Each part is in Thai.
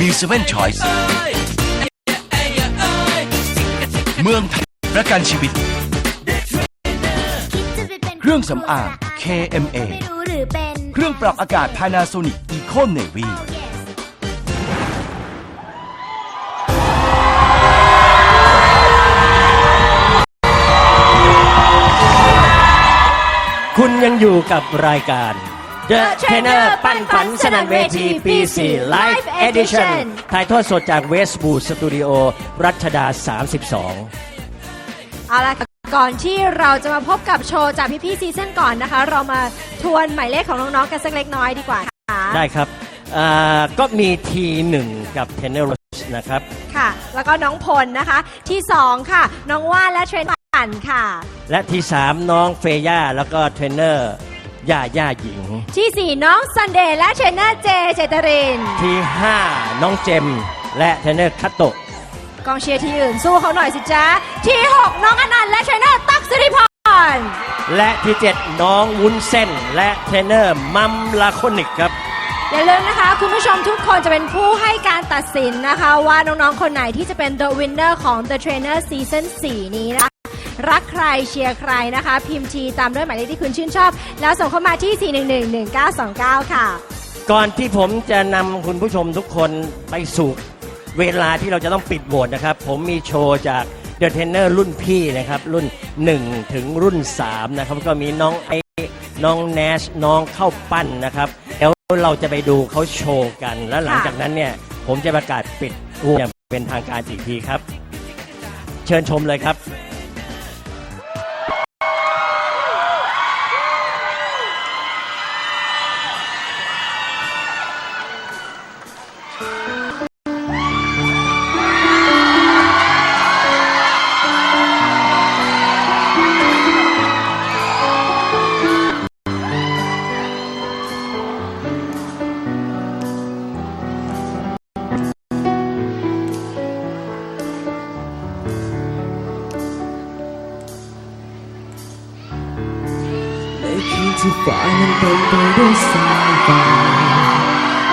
มีเซเว่นชอยส์เมืองไทยประกันชีวิต เครื่องสำอาง KMA ไม่รู้หรือเป็นเครื่องปรับอากาศ Panasonic Eco Navy คุณยังอยู่กับรายการ The Trainer ปั้นฝันสนันเวทีปี4 Live Edition ถ่ายทอดสดจากเวสบูสตูดิโอรัชดา 32 เอาล่ะค่ะก่อนที่เราจะมาพบกับโชว์จากพี่ๆซีซั่นก่อนนะคะ เรามาทวนหมายเลขของน้องๆกันสักเล็กน้อยดีกว่าค่ะได้ครับอ่าก็มีทีหนึ่งกับเทนเนอร์นะครับ ค่ะ แล้วก็น้องพลนะคะ ที่2ค่ะ น้องว่านและเทรนปั่นค่ะ และที่ 3 น้องเฟย่าแล้วก็เทรนเนอร์ ย่าย่าหญิงทีสี่ 4 น้องซันเดย์และเทรนเนอร์เจเจตริน ที่ 5 น้องเจมส์และเทรนเนอร์คัตโตะกองเชียร์ที่อื่นสู้เขาหน่อยสิจ๊ะ ที่ 6 น้องอนันต์และเทรนเนอร์ตั๊กสิริพร และที่ 7 น้องวุ้นเส้น และเทรนเนอร์มัมลาโคนิกครับอย่าลืมนะคะ คุณผู้ชมทุกคนจะเป็นผู้ให้การตัดสินนะคะ ว่าน้อง ๆ คนไหนที่จะเป็น The Winner ของ The Trainer Season 4 นี้นะคะ รักใครเชียร์ใครนะคะ พิมพ์ทีตามด้วยหมายเลขที่คุณชื่นชอบ แล้วส่งเข้ามาที่ 4111929 ค่ะ ก่อนที่ผมจะนำคุณผู้ชมทุกคนไปสู่เวลาที่เราจะต้องปิดโหวตนะครับ ผมมีโชว์จากเดอะเทนเนอร์รุ่นพี่นะครับ รุ่น 1 ถึงรุ่น 3 นะครับ ก็มีน้องไอน้องแนชน้องเข้าปั้นนะครับแล้วเราจะไปดูเขาโชว์กัน แล้วหลังจากนั้นเนี่ย ผมจะประกาศปิดโหวตอย่างเป็นทางการอีกทีครับ เชิญชมเลยครับ ที่ฟ้านั้นเต็มไปด้วยสายฟ้า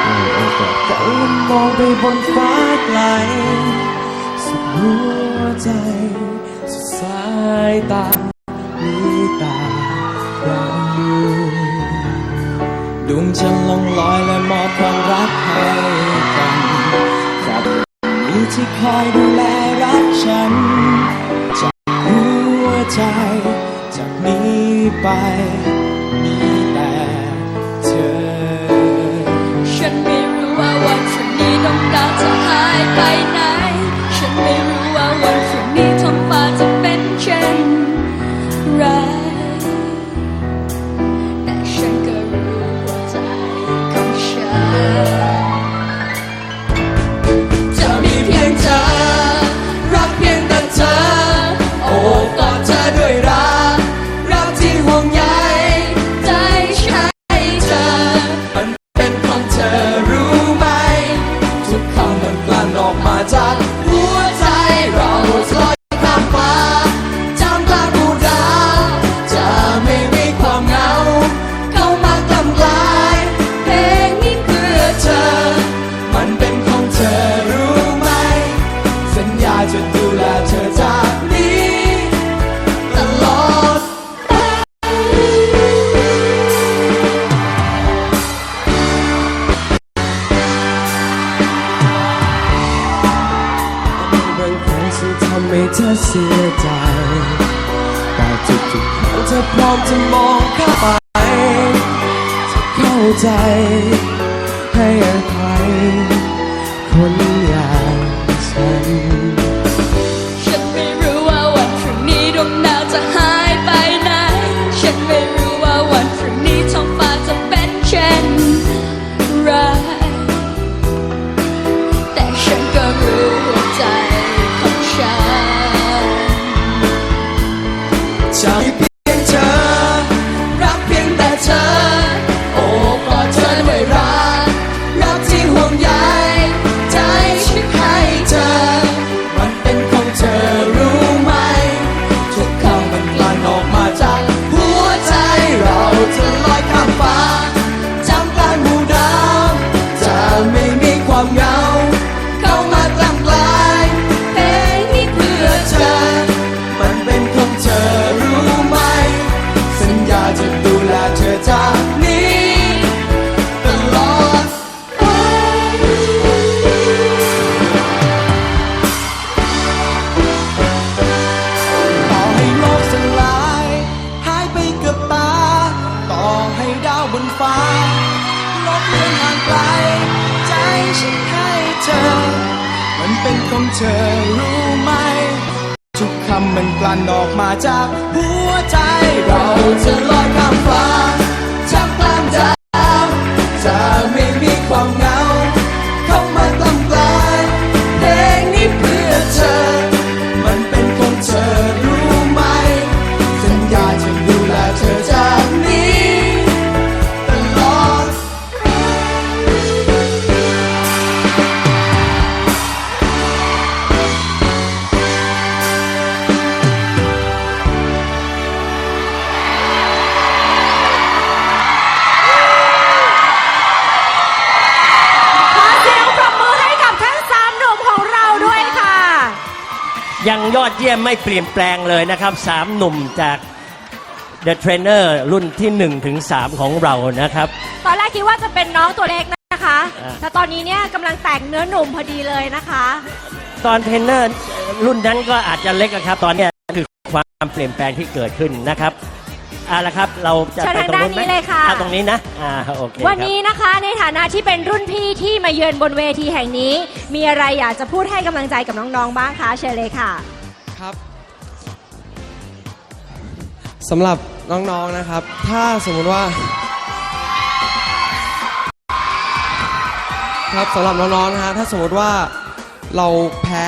เราโอบกอดกันและมองไปบนฟ้าไกล สุดหัวใจ สุดสายตามีตาเราอยู่ดวงจันทร์ลองลอยและมอบความรักให้กันครับมีที่คอยดูแลรักฉัน จากหัวใจจากนี้ไป มาจากหัวใจเราลอย อเสียใจ แต่ทุกๆครั้งเธอพร้อมจะมองเข้าไปจะเข้าใจ เธอ มันเป็นของเธอรู้ไหม ทุกคำมันกลั่นออกมาจากหัวใจเรา ยังยอดเยี่ยมไม่เปลี่ยนแปลงเลยนะครับสามหนุ่มจาก The Trainer รุ่นที่1ถึง3ของเรานะครับ ตอนแรกคิดว่าจะเป็นน้องตัวเล็กนะคะ อ่า แต่ตอนนี้เนี่ยกำลังแต่งเนื้อหนุ่มพอดีเลยนะคะ ตอนเทรนเนอร์รุ่นนั้นก็อาจจะเล็กนะครับ ตอนเนี้ยคือความเปลี่ยนแปลงที่เกิดขึ้นนะครับ เอาละครับ เราจะเชิญไปตรงนู้นไหมทางด้านนี้เลยค่ะ อ่ตรงนี้นะ อ่าโอเควันครับนี้นะคะในฐานะที่เป็นรุ่นพี่ที่มาเยือนบนเวทีแห่งนี้ มีอะไรอยากจะพูดให้กำลังใจกับน้องๆบ้างคะเชิญเลยค่ะ ครับสำหรับน้องๆนะครับ ถ้าสมมุติว่า ครับสำหรับน้องๆนะฮะถ้าสมมติว่าเราแพ้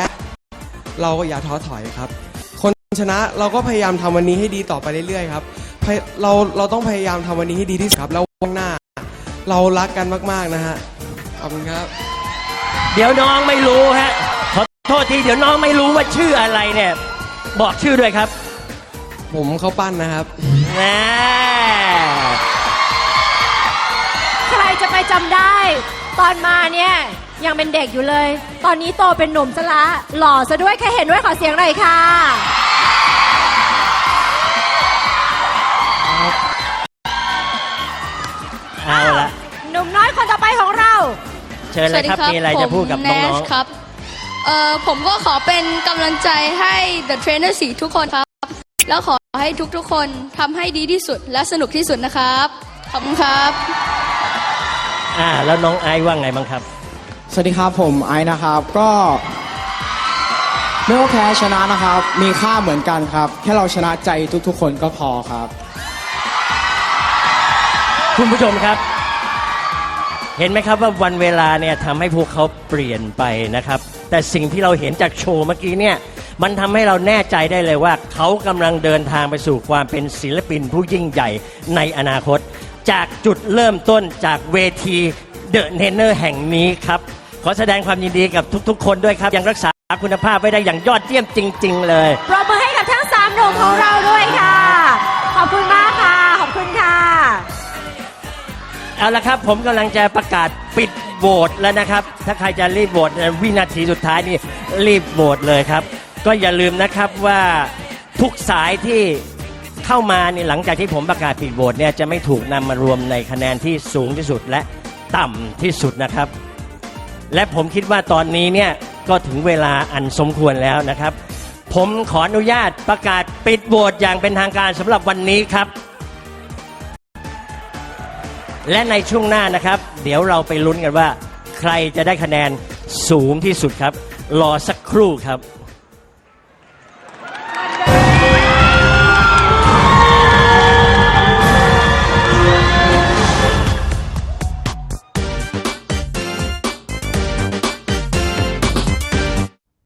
เราก็อย่าท้อถอยครับ คนชนะเราก็พยายามทำวันนี้ให้ดีต่อไปเรื่อยๆครับ พยเราเราต้องพยายามทำวันนี้ให้ดีที่สุดครับ แล้ววันหน้า เรารักกันมากๆนะฮะขอบคุณครับ เดี๋ยวน้องไม่รู้ฮะ ขอโทษทีเดี๋ยวน้องไม่รู้ว่าชื่ออะไรเนี่ย บอกชื่อด้วยครับผมเขาปั้นนะครับ แหมใครจะไปจำได้ ตอนมาเนี่ย ยังเป็นเด็กอยู่เลย ตอนนี้โตเป็นหนุ่มซะละหล่อซะด้วยใครเห็นด้วยขอเสียงหน่อยค่ะ เอาละหนุ่มน้อยคนต่อไปของเรา เชิญเลยครับมีอะไรจะพูดกับผมน้แนองชครับเอ่อผมก็ขอเป็นกำลังใจให้ The Trainer 4ทุกคนครับ แล้วขอให้ทุกๆคนทำให้ดีที่สุดและสนุกที่สุดนะครับ ขอบคุณครับๆอ่าแล้วน้องไอซ์ว่าไงบ้างครับ สวัสดีครับผมไอซ์นะครับก็ไม่ว่าแพ้ชนะนะครับ มีค่าเหมือนกันครับ แค่เราชนะใจทุกๆ คนก็พอครับ คุณผู้ชมครับ เห็นไหมครับว่าวันเวลาเนี่ยทำให้พวกเขาเปลี่ยนไปนะครับ แต่สิ่งที่เราเห็นจากโชว์เมื่อกี้เนี่ยมันทำให้เราแน่ใจได้เลยว่า เขากำลังเดินทางไปสู่ความเป็นศิลปินผู้ยิ่งใหญ่ในอนาคต จากจุดเริ่มต้นจากเวทีเดอะเนเนอร์แห่งนี้ครับ ขอแสดงความยินดีกับทุก ๆ คนด้วยครับ ยังรักษาคุณภาพไว้ได้อย่างยอดเยี่ยมจริง ๆ เลย ปรบมือให้กับทั้งสามหนุ่มของเราด้วยค่ะ ขอบคุณมาก เอาละครับผมกำลังจะประกาศปิดโหวตแล้วนะครับ ถ้าใครจะรีบโหวตในวินาทีสุดท้ายนี่รีบโหวตเลยครับ ก็อย่าลืมนะครับว่าทุกสายที่เข้ามานี่หลังจากที่ผมประกาศปิดโหวตเนี่ยจะไม่ถูกนำมารวมในคะแนนที่สูงที่สุดและต่ำที่สุดนะครับ และผมคิดว่าตอนนี้เนี่ยก็ถึงเวลาอันสมควรแล้วนะครับ ผมขออนุญาตประกาศปิดโหวตอย่างเป็นทางการสำหรับวันนี้ครับ และในช่วงหน้านะครับ เดี๋ยวเราไปลุ้นกันว่า ใครจะได้คะแนนสูงที่สุดครับ รอสักครู่ครับ